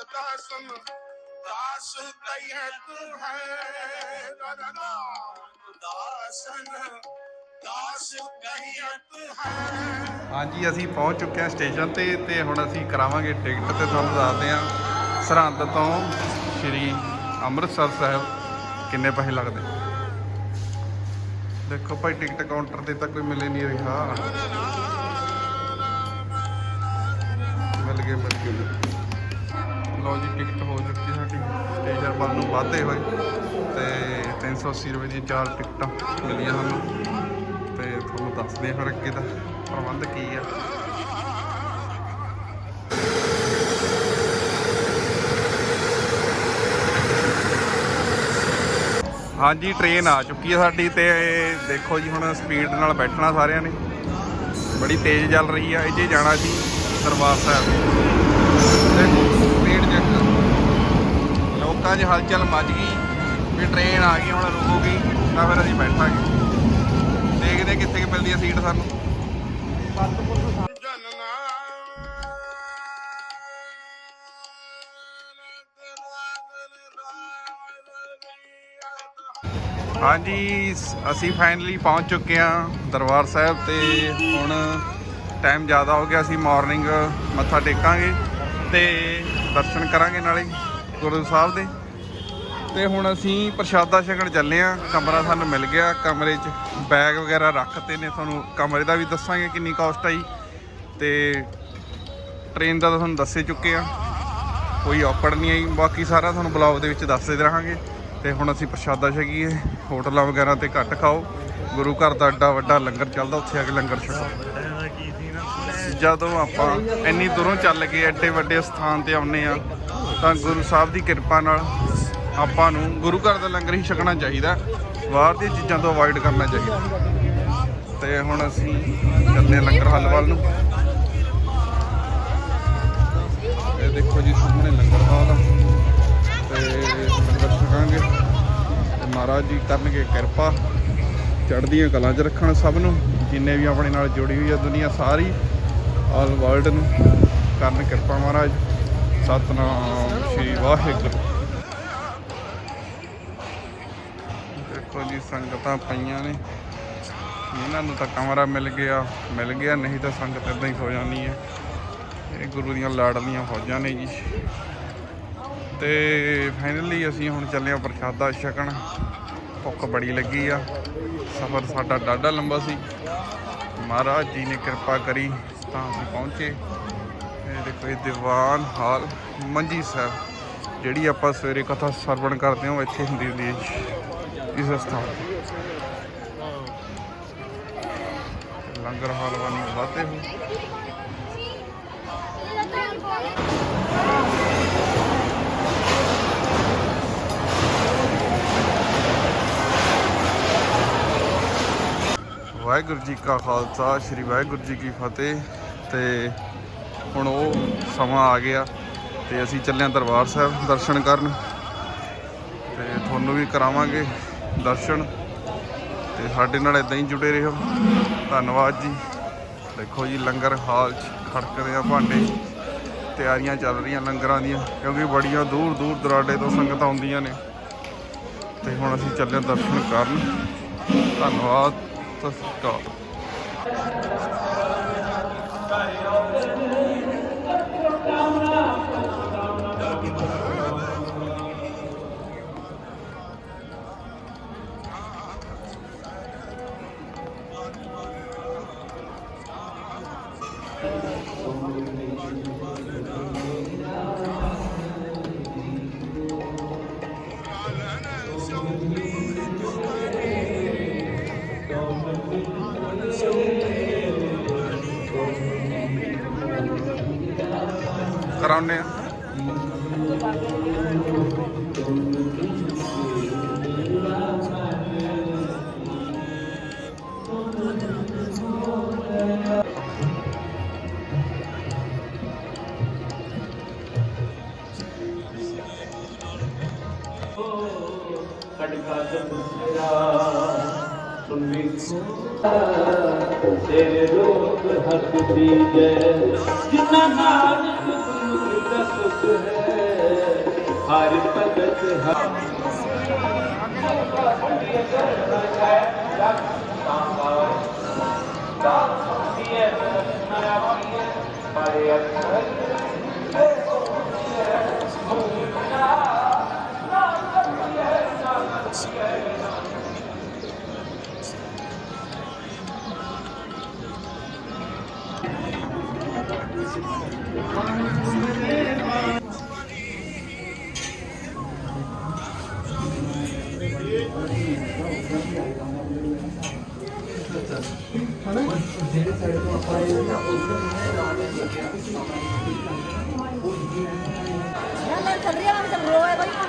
दासन दास कहत है दासन दास कहत है ਹਾਂਜੀ ਅਸੀਂ ਪਹੁੰਚ ਚੁੱਕੇ ਹਾਂ ਸਟੇਸ਼ਨ ਤੇ ਤੇ ਹੁਣ ਅਸੀਂ ਕਰਾਵਾਂਗੇ ਟਿਕਟ ਤੇ ਤੁਹਾਨੂੰ ਦੱਸਦੇ ਹਾਂ ਸਰਹੰਦ ਤੋਂ ਸ਼੍ਰੀ ਅੰਮ੍ਰਿਤਸਰ ਸਾਹਿਬ ਕਿੰਨੇ ਪੈਸੇ ਲੱਗਦੇ ਦੇਖੋ ਭਾਈ ਟਿਕਟ ਕਾਊਂਟਰ ਤੇ ਤਾਂ ਕੋਈ ਮਿਲੇ ਨਹੀਂ ਰਿਹਾ ਮਿਲ ਗਏ ਮਿਲ ਗਏ ਲਓ ਜੀ ਟਿਕਟ ਹੋ ਚੁੱਕੀ ਸਾਡੀ। ਸਟੇਸ਼ਨ ਵੱਲ ਨੂੰ ਵਾਧੇ ਹੋਏ। ਤੇ 380 ਰੁਪਏ ਦੀਆਂ ਚਾਰ ਟਿਕਟਾਂ ਮਿਲੀਆਂ ਸਾਨੂੰ। ਤੇ ਤੁਹਾਨੂੰ ਦੱਸਦੇ ਹਾਂ ਫਿਰ ਅੱਗੇ ਦਾ ਪ੍ਰਬੰਧ ਕੀ ਆ। ਹਾਂਜੀ ਟ੍ਰੇਨ ਆ ਚੁੱਕੀ ਹੈ ਸਾਡੀ ਤੇ ਦੇਖੋ ਜੀ, ਹੁਣ ਸਪੀਡ ਨਾਲ ਬੈਠਣਾ ਸਾਰਿਆਂ ਨੇ। ਬੜੀ ਤੇਜ਼ ਚੱਲ ਰਹੀ ਆ। ਇਹ ਜਾਣਾ ਜੀ, ਦਰਬਾਰ ਸਾਹਿਬ ਦੇਖੋ ਸਪੀਡ ਚੈੱਕ ਥੋੜਾ ਜਿਹਾ ਹਲਚਲ ਮੱਚ ਗਈ ਵੀ ਟ੍ਰੇਨ ਆ ਗਈ, ਹੁਣ ਰੁਕੂਗੀ ਤਾਂ ਫਿਰ ਅਸੀਂ ਬੈਠਾਂਗੇ। ਦੇਖਦੇ ਕਿੱਥੇ ਕਿ ਮਿਲਦੀ ਹੈ ਸੀਟ ਸਾਨੂੰ। ਹਾਂਜੀ, ਅਸੀਂ ਫਾਈਨਲੀ ਪਹੁੰਚ ਚੁੱਕੇ ਹਾਂ ਦਰਬਾਰ ਸਾਹਿਬ ਤੇ ਹੁਣ ਟਾਈਮ ਜ਼ਿਆਦਾ ਹੋ ਗਿਆ, ਅਸੀਂ ਮਾਰਨਿੰਗ ਮੱਥਾ ਟੇਕਾਂਗੇ ਤੇ ਦਰਸ਼ਨ ਕਰਾਂਗੇ ਨਾਲੇ ਗੁਰੂ ਸਾਹਿਬ ਦੇ। ਤੇ ਹੁਣ ਅਸੀਂ ਪ੍ਰਸ਼ਾਦਾ ਛਕਣ ਚੱਲੇ ਆ ਕਮਰਾ ਸਾਨੂੰ ਮਿਲ ਗਿਆ। ਕਮਰੇ 'ਚ ਬੈਗ ਵਗੈਰਾ ਰੱਖਤੇ ਨੇ ਤੁਹਾਨੂੰ। ਕਮਰੇ ਦਾ ਵੀ ਦੱਸਾਂਗੇ ਕਿੰਨੀ ਕਾਸਟ ਆਈ ਤੇ ਟ੍ਰੇਨ ਦਾ ਤਾਂ ਤੁਹਾਨੂੰ ਦੱਸੇ ਚੁੱਕੇ ਆ ਕੋਈ ਔਕੜ ਨਹੀਂ ਆਈ ਬਾਕੀ ਸਾਰਾ ਤੁਹਾਨੂੰ ਬਲੌਗ ਦੇ ਵਿੱਚ ਦੱਸਦੇ ਰਹਾਂਗੇ। ਤੇ ਹੁਣ ਅਸੀਂ ਪ੍ਰਸ਼ਾਦਾ ਛਕੀਏ। ਹੋਟਲਾਂ ਵਗੈਰਾ ਤੇ ਘੱਟ ਖਾਓ। ਗੁਰੂ ਘਰ ਦਾ ਏਡਾ ਵੱਡਾ ਲੰਗਰ ਚੱਲਦਾ, ਉੱਥੇ ਆ ਕੇ ਲੰਗਰ ਛਕੋ। ਜਦੋਂ ਆਪਾਂ ਇੰਨੀ ਦੂਰੋਂ ਚੱਲ ਕੇ ਐਡੇ ਵੱਡੇ ਸਥਾਨ ਤੇ ਆਉਨੇ ਆ ਤਾਂ ਗੁਰੂ ਸਾਹਿਬ ਦੀ ਕਿਰਪਾ ਨਾਲ ਆਪਾਂ ਨੂੰ ਗੁਰੂ ਘਰ ਦਾ ਲੰਗਰ ਹੀ ਛਕਣਾ ਚਾਹੀਦਾ। ਬਾਹਰ ਦੀਆਂ ਚੀਜ਼ਾਂ ਤੋਂ ਅਵਾਇਡ ਕਰਨਾ ਚਾਹੀਦਾ। ਤੇ ਹੁਣ ਅਸੀਂ ਚੱਲਦੇ ਹਾਂ ਲੰਗਰ ਹੱਲ ਵੱਲ ਨੂੰ। ਇਹ ਦੇਖੋ ਜੀ ਸਾਹਮਣੇ ਲੰਗਰ ਹਾਲ ਆ। ਤੇ ਲੰਗਰ ਛਕਾਂਗੇ। ਤੇ ਮਹਾਰਾਜ ਜੀ ਕਰਨਗੇ ਕਿਰਪਾ। ਚੜ੍ਹਦੀਆਂ ਕਲਾਂ 'ਚ ਰੱਖਣ ਸਭ ਨੂੰ। ਜਿੰਨੇ ਵੀ ਆਪਣੇ ਨਾਲ ਜੁੜੀ ਹੋਈ ਆ ਦੁਨੀਆ ਸਾਰੀ ਆਲ ਵਰਲਡ ਨੂੰ। ਕਰਨ ਕਿਰਪਾ ਮਹਾਰਾਜ। ਸਤਨਾਮ ਸ਼੍ਰੀ ਵਾਹਿਗੁਰੂ। ਸੰਗਤਾਂ ਪਈਆਂ ਨੇ। ਇਹਨਾਂ ਨੂੰ ਤਾਂ ਕਮਰਾ ਮਿਲ ਗਿਆ। ਮਿਲ ਗਿਆ, ਨਹੀਂ ਤਾਂ ਸੰਗਤ ਇਦਾਂ ਹੀ ਹੋ ਜਾਣੀ ਹੈ। ਇਹ ਗੁਰੂ ਦੀਆਂ ਲਾਡਲੀਆਂ ਫੌਜਾਂ ਨੇ ਜੀ। ਤੇ ਫਾਈਨਲੀ ਅਸੀਂ ਹੁਣ ਚੱਲੇ ਆ ਪ੍ਰਸ਼ਾਦਾ ਛਕਣ। ਭੁੱਖ ਬੜੀ ਲੱਗੀ ਆ। ਸਫ਼ਰ ਸਾਡਾ ਡਾਢਾ ਲੰਬਾ ਸੀ। ਮਹਾਰਾਜ ਜੀ ਨੇ ਕਿਰਪਾ ਕਰੀ ਤਾਂ ਅਸੀਂ ਪਹੁੰਚੇ। ਇਹ ਦੇਖੋ, ਇਹ ਦੀਵਾਨ ਹਾਲ ਮੰਜੀ ਸਾਹਿਬ। ਜਿਹੜੀ ਆਪਾਂ ਸਵੇਰੇ ਕਥਾ ਸਰਵਣ ਕਰਦੇ ਹਾਂ, ਉਹ ਇੱਥੇ ਹੁੰਦੀ ਹੁੰਦੀ ਹੈ ਜੀ, ਇਸ ਲੰਗਰ ਹਾਲ ਵਾਲੀ ਵਾਤੇ ਹੋ ਵਾਹਿਗੁਰੂ ਜੀ ਕਾ ਖਾਲਸਾ ਸ੍ਰੀ ਵਾਹਿਗੁਰੂ ਜੀ ਕੀ ਫਤਿਹ। ਤੇ ਹੁਣ ਉਹ ਸਮਾਂ ਆ ਗਿਆ ਤੇ ਅਸੀਂ ਚੱਲੇ ਹਾਂ ਦਰਬਾਰ ਸਾਹਿਬ ਦਰਸ਼ਨ ਕਰਨ। ਤੇ ਤੁਹਾਨੂੰ ਵੀ ਕਰਾਵਾਂਗੇ। ਦਰਸ਼ਨ ਤੇ ਸਾਡੇ ਨਾਲ ਇਦਾਂ ਹੀ ਜੁੜੇ ਰਹੋ। ਧੰਨਵਾਦ ਜੀ। ਦੇਖੋ ਜੀ, ਲੰਗਰ ਹਾਲ 'ਚ ਖੜਕਦੇ ਆ ਭਾਂਡੇ। ਤਿਆਰੀਆਂ ਚੱਲ ਰਹੀਆਂ ਲੰਗਰਾਂ ਦੀਆਂ, ਕਿਉਂਕਿ ਬੜੀਆਂ ਦੂਰ ਦੂਰ ਦਰਾਡੇ ਤੋਂ ਸੰਗਤਾਂ ਆਉਂਦੀਆਂ ਨੇ। ਤੇ ਹੁਣ ਅਸੀਂ ਚੱਲੇ ਦਰਸ਼ਨ ਕਰਨ। ਧੰਨਵਾਦ, ਸਤਿ ਸ਼੍ਰੀ ਅਕਾਲ। ਕਰਾਉਨੇ ਆ। ਖੜਕਾ ਜਮੁਰਾ ਸੁਨਵੀ ਤੇਰੇ ਰੋਗ ਹੱਥ ਦੀਜੈ ਜਿਨਾ ਨਾਨਕ ਗੁਰੂ ਦਾ ਸੁਖ ਹੈ हर पगत हर Thank you. ਜਿਹੜੇ ਸਾਈਡ ਤੋਂ ਆਪਾਂ ਆਏ ਨਾ ਉਧਰ ਨਹੀਂ ਲਾ ਦੇ ਲੱਗਿਆ ਉਹ ਜੀ ਨਾ ਨਾ ਚੱਲ ਰਿਹਾ ਮੈਂ ਚੱਲ ਰਿਹਾ ਹੈ ਭਾਈ